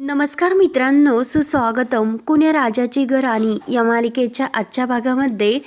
नमस्कार मित्रांनो सुस्वागतम. कुण्या राजाची घराणी या मालिकेच्या आजच्या भागामध्ये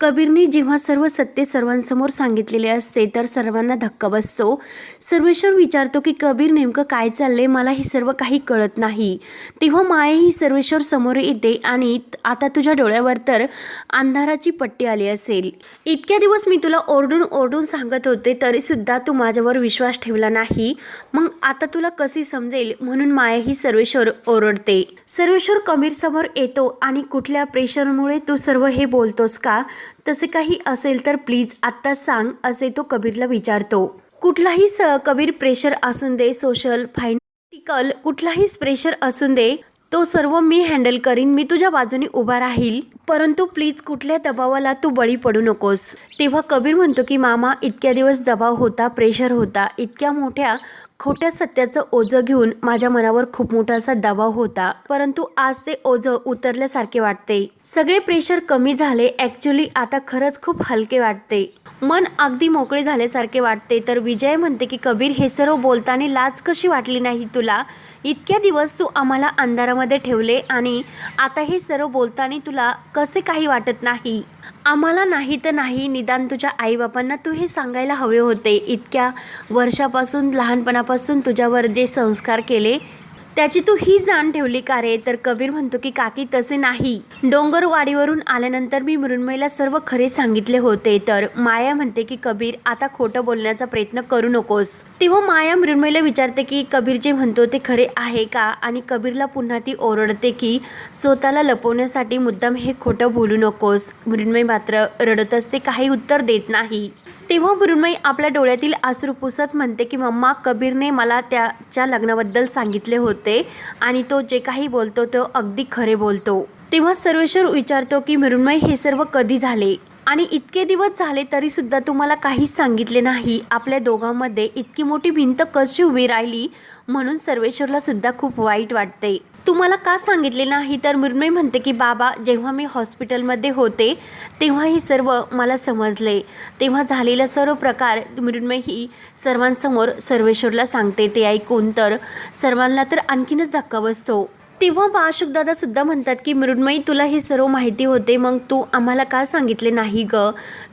कबीरने जेव्हा सर्व सत्य सर्वांसमोर सांगितलेले असते तर सर्वांना धक्का बसतो. सर्वेश्वर विचारतो की कबीर नेमकं काय चाललंय? मला हे सर्व काही कळत नाही. तेव्हा माया ही सर्वेश्वर समोर येते आणि आता तुझ्या डोळ्यावर तर अंधाराची पट्टी आली असेल. इतक्या दिवस मी तुला ओरडून ओरडून सांगत होते तरीसुद्धा तू माझ्यावर विश्वास ठेवला नाही. मग आता तुला कशी समजेल? म्हणून माया ही सर्वेश्वर ओरडते. सर्वेश्वर कबीर समोर येतो आणि कुठल्या प्रेशरमुळे तू सर्व हे बोलतोस का? तसे काही असेल तर प्लीज आत्ता सांग असे तो कबीरला विचारतो. कुठलाही स कबीर प्रेशर असून दे सोशल फायनॅटिकल कुठलाही प्रेशर असून दे तो सर्व मी हँडल करीन मी तुझ्या बाजूने उभा राहील. परंतु प्लीज कुठल्या दबावाला तू बळी पडू नकोस. तेव्हा कबीर म्हणतो की मामा इतक्या दिवस दबाव होता प्रेशर होता इतक्या मोठ्या खोट्या सत्याचं ओझं घेऊन माझ्या मनावर खूप मोठा असा दबाव होता परंतु आज ते ओझं उतरल्यासारखे वाटते. सगळे प्रेशर कमी झाले ऍक्च्युली आता खरंच खूप हलके वाटते. मन अगदी मोकळे झाल्यासारखे वाटते तर विजय म्हणते की कबीर हे सर्व बोलताना लाज कशी वाटली नाही तुला? इतक्या दिवस तू आम्हाला अंधारामध्ये ठेवले आणि आता हे सर्व बोलताना तुला कसे काही वाटत नाही? आम्हाला नाही तर नाही निदान तुझ्या आईबापांना तू हे सांगायला हवे होते. इतक्या वर्षापासून लहानपणापासून तुझ्यावर जे संस्कार केले त्याची तू ही जाण ठेवली का रे? तर कबीर म्हणतो की काकी तसे नाही. डोंगरवाडीवरून आल्यानंतर मी मृण्मयीला सर्व खरे सांगितले होते. तर माया म्हणते की कबीर आता खोटं बोलण्याचा प्रयत्न करू नकोस. तेव्हा माया मृण्मयीला विचारते की कबीर जे म्हणतो ते खरे आहे का? आणि कबीरला पुन्हा ती ओरडते की स्वतःला लपवण्यासाठी मुद्दाम हे खोटं बोलू नकोस. मृण्मयी मात्र रडत असते काही उत्तर देत नाही. तेव्हा मृण्मयी आपल्या डोळ्यातील आसरू पुसत म्हणते की मम्मा कबीरने मला त्याच्या लग्नाबद्दल सांगितले होते आणि तो जे काही बोलतो तो अगदी खरे बोलतो. तेव्हा सर्वेश्वर विचारतो की मृण्मय हे सर्व कधी झाले? आणि इतके दिवस झाले तरी सुद्धा तुम्हाला काहीच सांगितले नाही. आपल्या दोघांमध्ये इतकी मोठी भिंत कशी उभी राहिली? म्हणून सर्वेश्वरला सुद्धा खूप वाईट वाटते. तुम्हाला का सांगितले नाही? तर मृण्मय म्हणते की बाबा जेव्हा मी हॉस्पिटलमध्ये होते तेव्हा हे सर्व मला समजले. तेव्हा झालेला सर्व प्रकार मृण्मय ही सर्वांसमोर सर्वेश्वरला सांगते. ते ऐकून तर सर्वांना तर आणखीनच धक्का बसतो. तेव्हा बाशुक सुद्धा म्हणतात की मृण्मयी तुला हे सर्व माहिती होते मग तू आम्हाला का सांगितले नाही ग?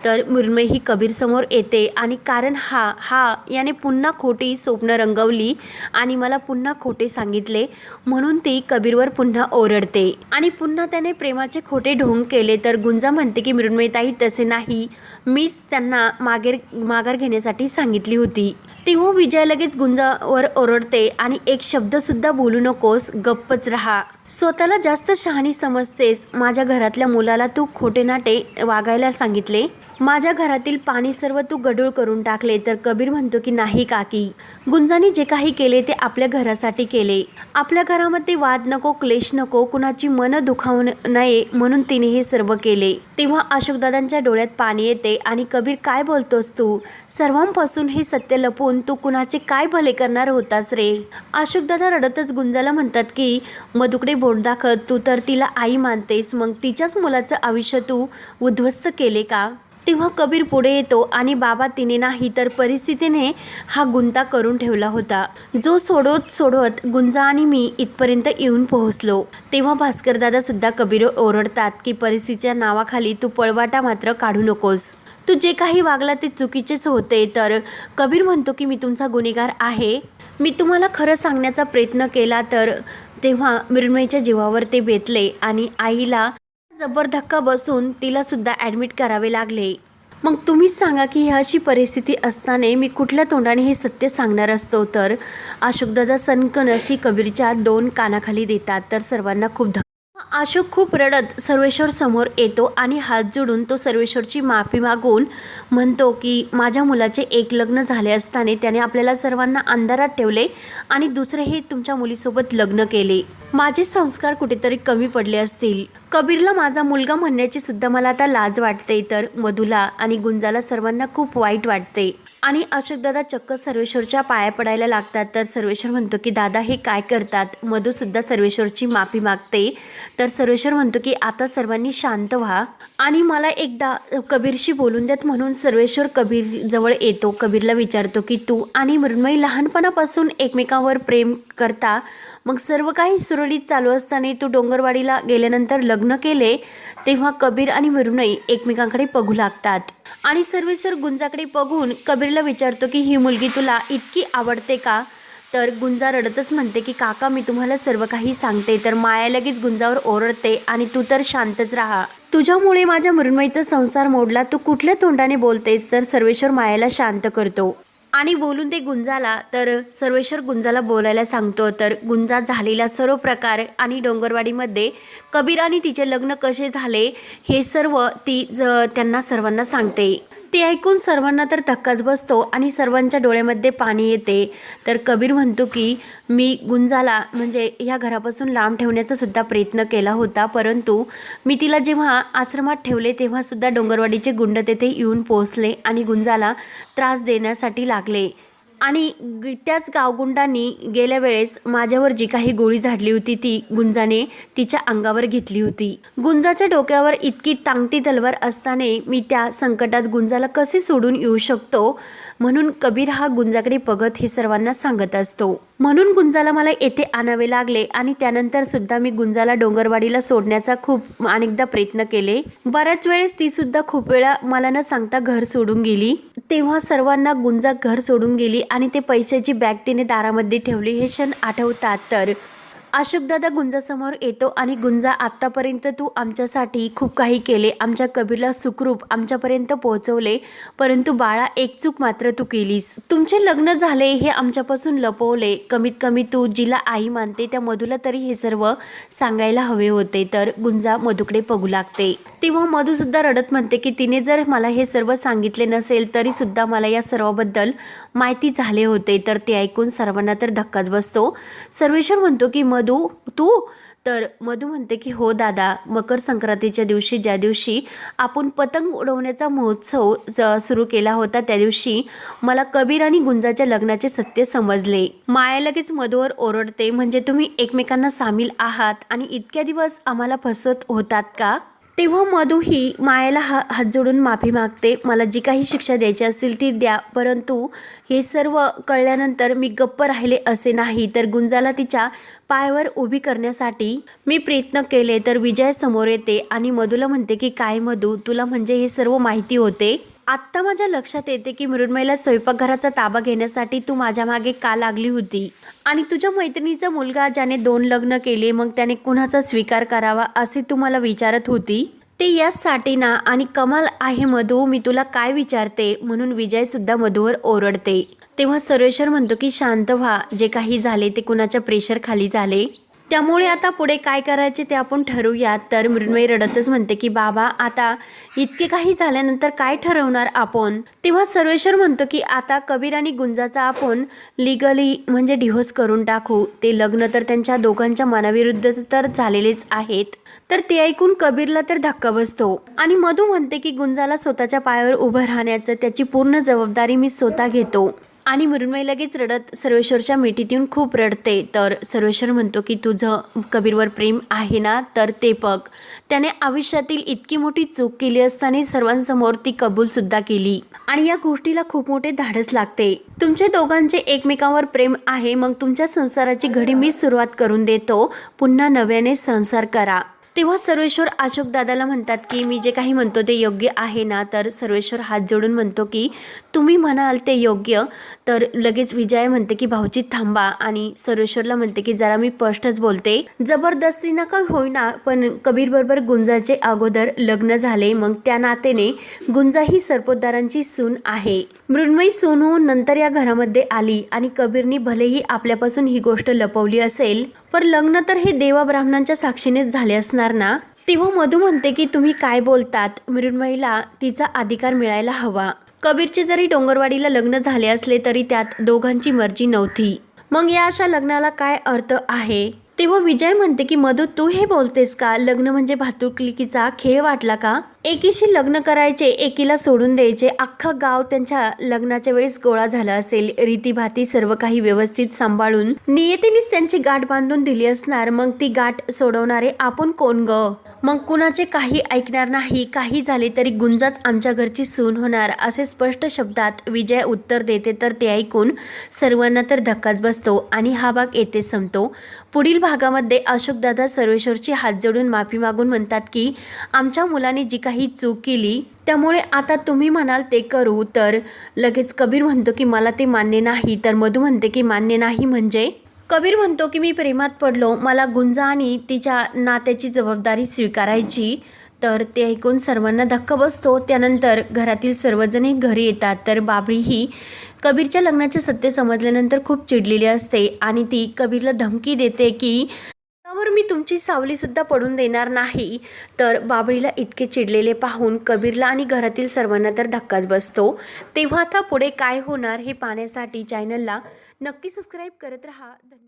तर मृण्मयी ही कबीरसमोर येते आणि कारण हा हा याने पुन्हा खोटी स्वप्न रंगवली आणि मला पुन्हा खोटे सांगितले. म्हणून ती कबीरवर पुन्हा ओरडते आणि पुन्हा त्याने प्रेमाचे खोटे ढोंग केले. तर गुंजा म्हणते की मृण्मयीताई तसे नाही. मीच त्यांना मागेर माघार घेण्यासाठी सांगितली होती. तेव्हा विजय लगेच गुंजावर ओरडते आणि एक शब्दसुद्धा बोलू नकोस गप्पच राहा. स्वतःला जास्त शहाणी समजतेस माझ्या घरातल्या मुलाला तू खोटे नाटे वागायला सांगितले? माझ्या घरातील पाणी सर्व तू गढूळ करून टाकले तर कबीर म्हणतो की नाही काकी. गुंजाने जे काही केले ते आपल्या घरासाठी केले. आपल्या घरामध्ये वाद नको क्लेश नको कुणाची मन दुखावू नये म्हणून तिने हे सर्व केले. तेव्हा अशोकदादांच्या डोळ्यात पाणी येते आणि कबीर काय बोलतोस तू? सर्वांपासून हे सत्य लपवून तू कुणाचे काय भले करणार होतास रे? अशोकदादा रडतच गुंजाला म्हणतात की मधुकडे बोट दाखत तू तर तिला आई मानतेस मग तिच्याच मुलाचं आयुष्य तू उद्ध्वस्त केले का? तेव्हा कबीर पुढे येतो आणि बाबा तिने नाही तर परिस्थितीने हा गुंता करून ठेवला होता. जो सोडवत सोडवत गुंजा आणि मी इथपर्यंत येऊन पोहोचलो. तेव्हा भास्करदादा सुद्धा कबीर ओरडतात की परिस्थितीच्या नावाखाली तू पळवाटा मात्र काढू नकोस. तू जे काही वागला ते चुकीचेच होते. तर कबीर म्हणतो की मी तुमचा गुन्हेगार आहे. मी तुम्हाला खरं सांगण्याचा प्रयत्न केला तर तेव्हा मृण्मयच्या जीवावर ते बेतले आणि आईला जबर धक्का बसून तिला सुद्धा ॲडमिट करावे लागले. मग तुम्हीच सांगा की ही अशी परिस्थिती असताना मी कुठल्या तोंडाने हे सत्य सांगणार असतो? तर अशोकदादा सनकन अशी कबीरच्या दोन कानाखाली देतात तर सर्वांना खूप धक्का अशोक खूप रडत सर्वेश्वर समोर येतो आणि हात जोडून तो सर्वेश्वरची माफी मागून म्हणतो की माझ्या मुलाचे एक लग्न झाले असताना त्याने आपल्याला सर्वांना अंधारात ठेवले आणि दुसरे हे तुमच्या मुलीसोबत लग्न केले. माझे संस्कार कुठेतरी कमी पडले असतील. कबीरला माझा मुलगा म्हणण्याची सुद्धा मला आता लाज वाटते तर मधुला आणि गुंजाला सर्वांना खूप वाईट वाटते. आणि अशोकदादा चक्क सर्वेश्वरच्या पाया पडायला लागतात. तर सर्वेश्वर म्हणतो की दादा हे काय करतात? मधूसुद्धा सर्वेश्वरची माफी मागते. तर सर्वेश्वर म्हणतो की आता सर्वांनी शांत व्हा. आणि मला एकदा कबीरशी बोलून देत म्हणून सर्वेश्वर कबीरजवळ येतो. कबीरला विचारतो की तू आणि मृण्मयी लहानपणापासून एकमेकांवर प्रेम करता? मग सर्व काही सुरळीत चालू असताना तू डोंगरवाडीला गेल्यानंतर लग्न केले तेव्हा कबीर आणि मृण्मयी एकमेकांकडे बघू लागतात. आणि सर्वेश्वर गुंजाकडे बघून कबीरला विचारतो की ही मुलगी तुला इतकी आवडते का? तर गुंजा रडतच म्हणते की काका मी तुम्हाला सर्व काही सांगते तर माया लगेच गुंजावर ओरडते आणि तू तर शांतच राहा. तुझ्यामुळे माझ्या मृण्मयीचा संसार मोडला तू कुठल्या तोंडाने बोलतेस? तर सर्वेश्वर मायाला शांत करतो. आणि बोलून ते गुंजाला तर सर्वेश्वर गुंजाला बोलायला सांगतो तर गुंजा झालेला सर्व प्रकार आणि डोंगरवाडीमध्ये कबीर आणि तिचे लग्न कसे झाले हे सर्व ती ज त्यांना सर्वांना सांगते. ते ऐकून सर्वांना तर धक्काच बसतो आणि सर्वांच्या डोळ्यामध्ये पाणी येते. तर कबीर म्हणतो की मी गुंजाला म्हणजे ह्या घरापासून लांब ठेवण्याचा सुद्धा प्रयत्न केला होता. परंतु मी तिला जेव्हा आश्रमात ठेवले तेव्हासुद्धा डोंगरवाडीचे गुंड तेथे येऊन पोहोचले आणि गुंजाला त्रास देण्यासाठी लागले. आणि त्याच गावगुंडांनी गेल्या वेळेस माझ्यावर जी काही गोळी झाडली होती ती गुंजाने तिच्या अंगावर घेतली होती. गुंजाच्या डोक्यावर इतकी टांगती तलवार असताना मी त्या संकटात गुंजाला कसे सोडून येऊ शकतो? म्हणून कबीर हा गुंजाकडे बघत हे सर्वांना सांगत असतो. म्हणून गुंजाला मला येथे आणावे लागले आणि त्यानंतर सुद्धा मी गुंजाला डोंगरवाडीला सोडण्याचा खूप अनेकदा प्रयत्न केले. बऱ्याच वेळेस ती सुद्धा खूप वेळा मला न सांगता घर सोडून गेली. तेव्हा सर्वांना गुंजा घर सोडून गेली आणि ते पैशाची बॅग तिने दारामध्ये ठेवली. हे क्षण आठवतात. तर अशोकदादा गुंजासमोर येतो आणि गुंजा आत्तापर्यंत तू आमच्यासाठी खूप काही केले. आमच्या कबीरला सुखरूप आमच्यापर्यंत पोहोचवले परंतु बाळा एक चूक मात्र तू केलीस. तुमचे लग्न झाले हे आमच्यापासून लपवले. कमीत कमी तू जिला आई मानते त्या मधूला तरी हे सर्व सांगायला हवे होते. तर गुंजा मधूकडे बघू लागते. तेव्हा मधूसुद्धा रडत म्हणते की तिने जर मला हे सर्व सांगितले नसेल तरीसुद्धा मला या सर्वाबद्दल माहिती झाले होते. तर ते ऐकून सर्वांना तर धक्काच बसतो. सर्वेश्वर म्हणतो की मधू तू? तर मधू म्हणते की हो दादा मकर संक्रांतीच्या दिवशी ज्या दिवशी आपण पतंग उडवण्याचा महोत्सव ज- सुरू केला होता त्या दिवशी मला कबीर आणि गुंजाच्या लग्नाचे सत्य समजले. माया लगेच मधूवर ओरडते म्हणजे तुम्ही एकमेकांना सामील आहात आणि इतक्या दिवस आम्हाला फसवत होतात का? तेव्हा मधू ही मायाला हा हात जोडून माफी मागते. मला जी काही शिक्षा द्यायची असेल ती द्या. परंतु हे सर्व कळल्यानंतर मी गप्प राहिले असे नाही. तर गुंजाला तिच्या पायावर उभी करण्यासाठी मी प्रयत्न केले तर विजय समोर येते आणि मधूला म्हणते की काय मधू तुला म्हणजे हे सर्व माहिती होते? आत्ता माझ्या लक्षात येते की मृण्मयला स्वयंपाकघराचा ताबा घेण्यासाठी तू माझ्या मागे का लागली होती? आणि तुझ्या मैत्रिणीचा मुलगा ज्याने दोन लग्न केले मग त्याने कुणाचा स्वीकार करावा असे तू मला विचारत होती? ते यासाठी ना आणि कमाल आहे मधू मी तुला काय विचारते? म्हणून विजय सुद्धा मधूवर ओरडते. तेव्हा सर्वेश्वर म्हणतो की शांत व्हा जे काही झाले ते कुणाच्या प्रेशर खाली झाले? त्यामुळे आता पुढे काय करायचे ते आपण ठरवूयात. तर मृण्मयी रडतच म्हणते की बाबा आता इतके काही झाल्यानंतर काय ठरवणार आपण? तेव्हा सर्वेश्वर म्हणतो की आता कबीर आणि गुंजाचा आपण लिगली म्हणजे डिव्होर्स करून टाकू. ते लग्न तर त्यांच्या दोघांच्या मनाविरुद्ध तर झालेलेच आहेत. तर ते ऐकून कबीरला तर धक्का बसतो. आणि मधू म्हणते की गुंजाला स्वतःच्या पायावर उभं राहण्याचं त्याची पूर्ण जबाबदारी मी स्वतः घेतो. आणि मृण्मयी लगेच रडत सर्वेश्वरच्या मिठीत येऊन खूप रडते. तर सर्वेश्वर म्हणतो की तुझं कबीरवर प्रेम आहे ना तर ते बघ. त्याने आयुष्यातील इतकी मोठी चूक केली असताना सर्वांसमोर ती कबूलसुद्धा केली. आणि या गोष्टीला खूप मोठे धाडस लागते. तुमचे दोघांचे एकमेकांवर प्रेम आहे मग तुमच्या संसाराची घडी मी सुरुवात करून देतो. पुन्हा नव्याने संसार करा. तेव्हा सर्वेश्वर अशोक दादाला म्हणतात की मी जे काही म्हणतो ते योग्य आहे ना? तर सर्वेश्वर हात जोडून म्हणतो की तुम्ही म्हणाल ते योग्य. तर लगेच विजय म्हणते की भाऊजी थांबा. आणि सर्वेश्वरला म्हणते की जरा मी स्पष्टच बोलते. जबरदस्ती नका होईना पण कबीर बरोबर गुंजाचे अगोदर लग्न झाले मग त्या नातेने गुंजा ही सरपोतदारांची सून आहे. मृण्मयी सून होऊन नंतर या घरामध्ये आली आणि कबीरनी भलेही आपल्यापासून ही गोष्ट लपवली असेल पर लग्न तर हे देवा ब्राह्मणांच्या साक्षीनेच झाले असणार ना? तेव्हा मधू म्हणते की तुम्ही काय बोलतात? मृण्मयीला तिचा अधिकार मिळायला हवा. कबीरचे जरी डोंगरवाडीला लग्न झाले असले तरी त्यात दोघांची मर्जी नव्हती. मग या अशा लग्नाला काय अर्थ आहे? तेव्हा विजय म्हणते की मधू तू हे बोलतेस का? लग्न म्हणजे भातुकलिकीचा खेळ वाटला का? एकीशी लग्न करायचे एकीला सोडून द्यायचे. अख्खं गाव त्यांच्या लग्नाच्या वेळेस गोळा झाला असेल. रीतीभाती सर्व काही व्यवस्थित सांभाळून नियतीनेच त्यांची गाठ बांधून दिली असणार. मग ती गाठ सोडवणारे आपण कोण ग? मग कुणाचे काही ऐकणार नाही काही झाले तरी गुंजाच आमच्या घरची सून होणार असे स्पष्ट शब्दात विजय उत्तर देते तर ते ऐकून सर्वांना तर धक्काच बसतो आणि हा भाग येथे संपतो. पुढील भागामध्ये अशोकदादा सर्वेश्वरची हात जोडून माफी मागून म्हणतात की आमच्या मुलाने जी काही चूक केली त्यामुळे आता तुम्ही म्हणाल ते करू तर लगेच कबीर म्हणतो की मला ते मान्य नाही. तर मधू म्हणते की मान्य नाही म्हणजे कबीर म्हणतो की मी प्रेमात पडलो मला गुंजा आणि तिच्या नात्याची जबाबदारी स्वीकारायची. तर ते ऐकून सर्वांना धक्का बसतो. त्यानंतर घरातील सर्वजणही घरी येतात. तर बाबळी ही कबीरच्या लग्नाचे सत्य समजल्यानंतर खूप चिडलेली असते आणि ती कबीरला धमकी देते की त्यावर मी तुमची सावलीसुद्धा पडून देणार नाही. तर बाबळीला इतके चिडलेले पाहून कबीरला आणि घरातील सर्वांना तर धक्काच बसतो. तेव्हा आता पुढे काय होणार हे पाहण्यासाठी चॅनलला नक्की सबस्क्राईब करत राहा. धन्यवाद.